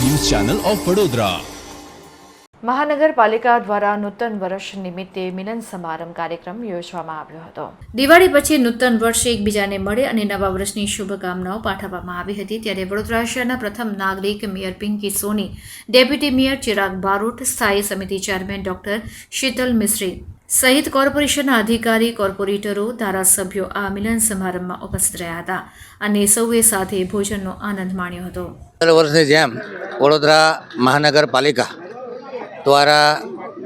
Channel of Vadodara. મહાનગરપાલિકા દ્વારા નૂતન વર્ષ નિમિત્તે મિલન સમારંભ કાર્યક્રમ યોજવામાં આવ્યો હતો. દિવાળી પછી નૂતન વર્ષે એકબીજાને મળે અને નવા વર્ષની શુભકામનાઓ પાઠવવામાં આવી હતી. ત્યારે વડોદરા શહેરના પ્રથમ નાગરિક mayor Pinky Soni deputy mayor Chirag Barot સ્થાયી સમિતિ ચેરમેન ડોક્ટર શીતલ મિશ્રી સહિત કોર્પોરેશનના અધિકારી, કોર્પોરેટરો, ધારાસભ્યો આ મિલન સમારંભમાં ઉપસ્થિત રહ્યા હતા અને સૌએ સાથે ભોજનનો આનંદ માણ્યો હતો. દર વર્ષની જેમ વડોદરા મહાનગરપાલિકા દ્વારા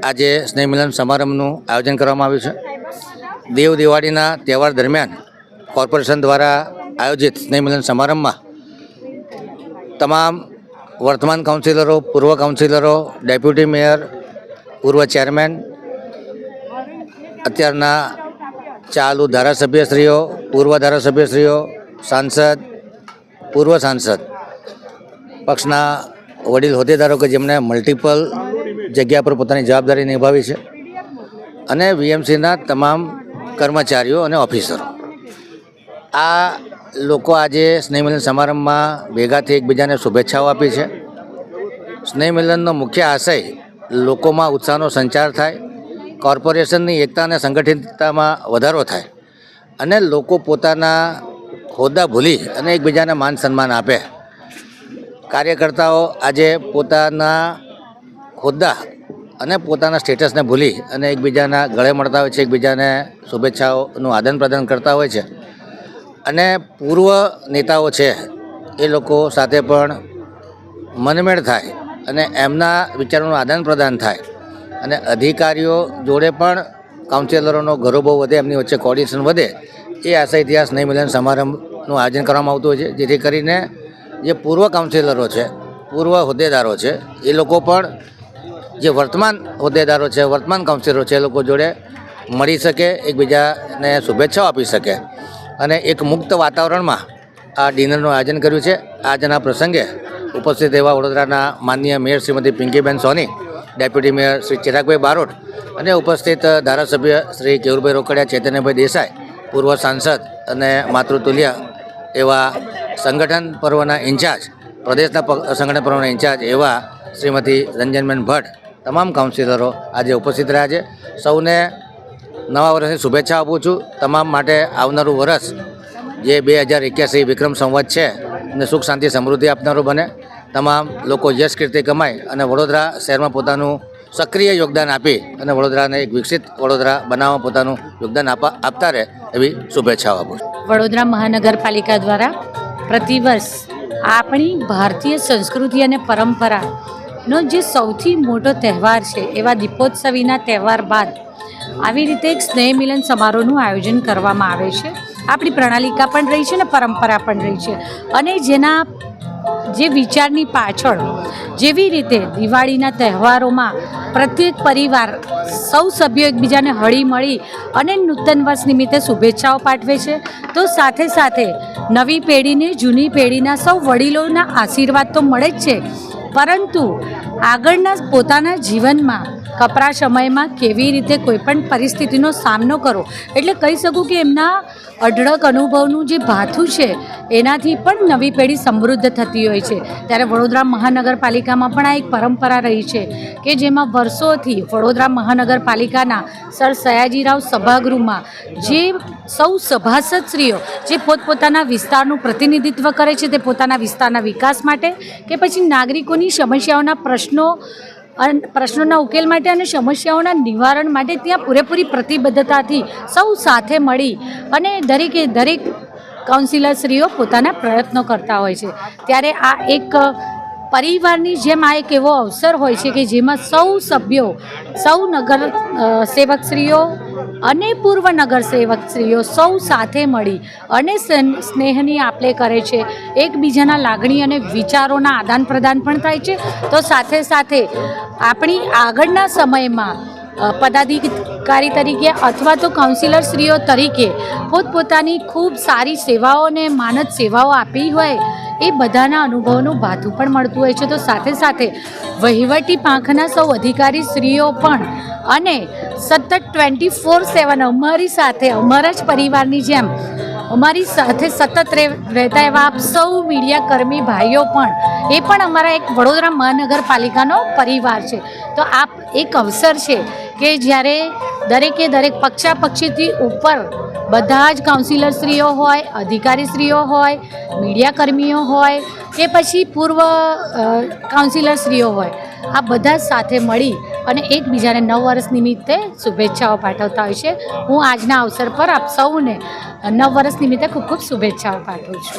આજે સ્નેહ મિલન સમારંભનું આયોજન કરવામાં આવ્યું છે. દેવ દિવાળીના તહેવાર દરમિયાન કોર્પોરેશન દ્વારા આયોજિત સ્નેહ મિલન સમારંભમાં તમામ વર્તમાન કાઉન્સિલરો પૂર્વ કાઉન્સિલરો ડેપ્યુટી મેયર પૂર્વ ચેરમેન અત્યારના ચાલુ ધારાસભ્યશ્રીઓ, પૂર્વ ધારાસભ્યશ્રીઓ, સાંસદ, પૂર્વ સાંસદ, પક્ષના વડીલ હોદ્દેદારો કે જેમણે મલ્ટિપલ જગ્યા પર પોતાની જવાબદારી નિભાવી છે અને વીએમસીના તમામ કર્મચારીઓ અને ઓફિસરો. આ લોકો આજે સ્નેહમિલન સમારંભમાં ભેગા થઈ એકબીજાને શુભેચ્છાઓ આપી છે. સ્નેહમિલનનો મુખ્ય આશય લોકોમાં ઉત્સાહનો સંચાર થાય કોર્પોરેશનની એકતા અને સંગઠિતતામાં વધારો થાય અને લોકો પોતાના હોદ્દા ભૂલી અને એકબીજાને માન સન્માન આપે. કાર્યકર્તાઓ આજે પોતાના હોદ્દા અને પોતાના સ્ટેટસને ભૂલી અને એકબીજાના ગળે મળતા હોય છે, એકબીજાને શુભેચ્છાઓનું આદાન પ્રદાન કરતા હોય છે. અને પૂર્વ નેતાઓ છે, એ લોકો સાથે પણ મનમેળ થાય અને એમના વિચારોનું આદાન પ્રદાન થાય. અને અધિકારીઓ જોડે પણ કાઉન્સિલરોનો ગૌરવ વધે, એમની વચ્ચે કોર્ડિનેશન વધે, એ આશા ઇતિહાસ નહીં મિલન સમારંભનું આયોજન કરવામાં આવતું હોય છે. જેથી કરીને જે પૂર્વ કાઉન્સિલરો છે, પૂર્વ હોદ્દેદારો છે, એ લોકો પણ જે વર્તમાન હોદ્દેદારો છે, વર્તમાન કાઉન્સિલરો છે, એ લોકો જોડે મળી શકે, એકબીજાને શુભેચ્છાઓ આપી શકે. અને એક મુક્ત વાતાવરણમાં આ ડિનરનું આયોજન કર્યું છે. આજના પ્રસંગે ઉપસ્થિત એવા વડોદરાના માનનીય mayor Shrimati Pinkiben Soni deputy mayor Shri Chiragbhai Barot અને ઉપસ્થિત ધારાસભ્ય શ્રી કેવુરભાઈ રોકડિયા, ચૈતન્યભાઈ દેસાઈ, પૂર્વ સાંસદ અને માતૃતુલ્ય એવા સંગઠન પર્વના ઇન્ચાર્જ, પ્રદેશના સંગઠન પર્વના ઇન્ચાર્જ એવા શ્રીમતી રંજનબેન ભટ્ટ, તમામ કાઉન્સિલરો આજે ઉપસ્થિત રહ્યા છે. સૌને નવા વર્ષની શુભેચ્છા આપું છું. તમામ માટે આવનારું વર્ષ જે બે હજાર એક્યાસી વિક્રમ સંવત છે અને સુખ, શાંતિ, સમૃદ્ધિ આપનારું બને. તમામ લોકો યશ કીર્તિ કમાય અને વડોદરા શહેરમાં પોતાનું સક્રિય યોગદાન આપી અને વડોદરાને એક વિકસિત વડોદરા બનાવવા પોતાનું યોગદાન આપવા આપતા રહે એવી શુભેચ્છાઓ આપું વડોદરા મહાનગરપાલિકા દ્વારા પ્રતિવર્ષ આપણી ભારતીય સંસ્કૃતિ અને પરંપરાનો જે સૌથી મોટો તહેવાર છે, એવા દીપોત્સવીના તહેવાર બાદ આવી રીતે એક સ્નેહ મિલન સમારોહનું આયોજન કરવામાં આવે છે. આપણી પ્રણાલિકા પણ રહી છે ને પરંપરા પણ રહી છે. અને જેના જે વિચારની પાછળ જેવી રીતે દિવાળીના તહેવારોમાં પ્રત્યેક પરિવાર સૌ સભ્યો એકબીજાને હળી મળી અને નૂતન વર્ષ નિમિત્તે શુભેચ્છાઓ પાઠવે છે. તો સાથે સાથે નવી પેઢીને જૂની પેઢીના સૌ વડીલોના આશીર્વાદ તો મળે જ છે. પરંતુ આગળના પોતાના જીવનમાં કપરા સમયમાં કેવી રીતે કોઈપણ પરિસ્થિતિનો સામનો કરો એટલે કહી શકું કે એમના અઢળક અનુભવનું જે ભાથું છે, એનાથી પણ નવી પેઢી સમૃદ્ધ થતી હોય છે. ત્યારે વડોદરા મહાનગરપાલિકામાં પણ આ એક પરંપરા રહી છે કે જેમાં વર્ષોથી વડોદરા મહાનગરપાલિકાના સર સયાજીરાવ સભાગૃહમાં જે સૌ સભાસદશ્રીઓ જે પોતપોતાના વિસ્તારનું પ્રતિનિધિત્વ કરે છે તે પોતાના વિસ્તારના વિકાસ માટે કે પછી નાગરિકોની સમસ્યાઓના પ્રશ્નો પ્રશ્નોના ઉકેલ માટે અને સમસ્યાઓના નિવારણ માટે ત્યાં પૂરેપૂરી પ્રતિબદ્ધતાથી સૌ સાથે મળી અને દરેકે દરેક કાઉન્સિલરશ્રીઓ પોતાના પ્રયત્નો કરતા હોય છે. ત્યારે આ એક પરિવારની જેમ આ એક એવો અવસર હોય છે કે જેમાં સૌ સભ્યો, સૌ નગર સેવકશ્રીઓ અને પૂર્વ નગર સેવકશ્રીઓ સૌ સાથે મળી અને સ્ન- સ્નેહની આપલે કરે છે. એકબીજાના લાગણી અને વિચારોના આદાન પ્રદાન પણ થાય છે. તો સાથે સાથે આપણી આગળના સમયમાં પદાધિકારી તરીકે અથવા તો કાઉન્સિલરશ્રીઓ તરીકે પોતપોતાની ખૂબ સારી સેવાઓ અને માનદ સેવાઓ આપી હોય એ બધાના અનુભવનું ભાથું પણ મળતું હોય છે. તો સાથે સાથે વહીવટી પાંખના સૌ અધિકારી શ્રીઓ પણ અને સતત ટ્વેન્ટી ફોર સેવન અમારી સાથે, અમારા જ પરિવારની જેમ, અમારી સાથે સતત રહે- રહેતા એવા આપ સૌ મીડિયા કર્મી ભાઈઓ પણ, એ પણ અમારા એક વડોદરા મહાનગરપાલિકાનો પરિવાર છે. તો આપ, એક અવસર છે કે જ્યારે દરેકે દરેક પક્ષાપક્ષીથી ઉપર બધા જ કાઉન્સિલરશ્રીઓ હોય, અધિકારીશ્રીઓ હોય, મીડિયાકર્મીઓ હોય કે પછી પૂર્વ કાઉન્સિલરશ્રીઓ હોય, આ બધા સાથે મળી અને એકબીજાને નવ વર્ષ નિમિત્તે શુભેચ્છાઓ પાઠવતા હોય છે. હું આજના અવસર પર આપ સૌને નવ વર્ષ નિમિત્તે ખૂબ ખૂબ શુભેચ્છાઓ પાઠવું છું.